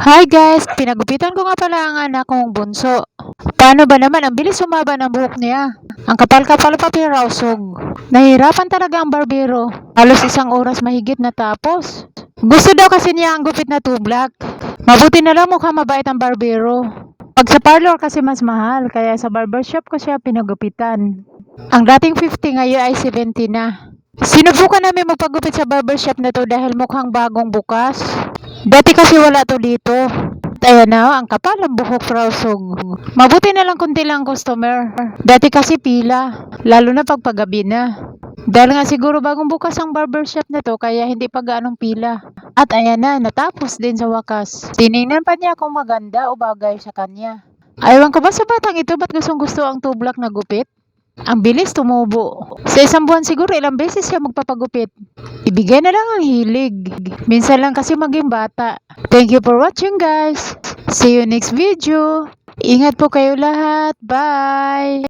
Hi guys! Pinagupitan ko nga pala ang anak kong bunso. Paano ba naman? Ang bilis sumaba ng buhok niya. Ang kapal-kapal pa pero usog. Nahirapan talaga ang barbero. Halos isang oras mahigit na tapos. Gusto daw kasi niya ang gupit na tublak. Mabuti na lang mukhang mabait ang barbero. Pag sa parlor kasi mas mahal, kaya sa barbershop ko siya pinagupitan. Ang dating 50 ngayon ay 70 na. Sinubukan namin magpagupit sa barbershop na to dahil mukhang bagong bukas. Dati kasi wala to dito. Ayan na, ang kapal ang buhok prausog. Mabuti na lang kunti lang customer. Dati kasi pila, lalo na pag paggabi na. Dahil nga siguro bagong bukas ang barbershop na to, kaya hindi pa gaanong pila. At ayan na, natapos din sa wakas. Tiningnan pa niya kung maganda o bagay sa kanya. Aywan ko ba sa batang ito, ba't gustong gusto ang tublak na gupit? Ang bilis tumubo. Sa isang buwan siguro ilang beses siya magpapagupit. Ibigay na lang ang hilig. Minsan lang kasi maging bata. Thank you for watching guys. See you next video. Ingat po kayo lahat. Bye!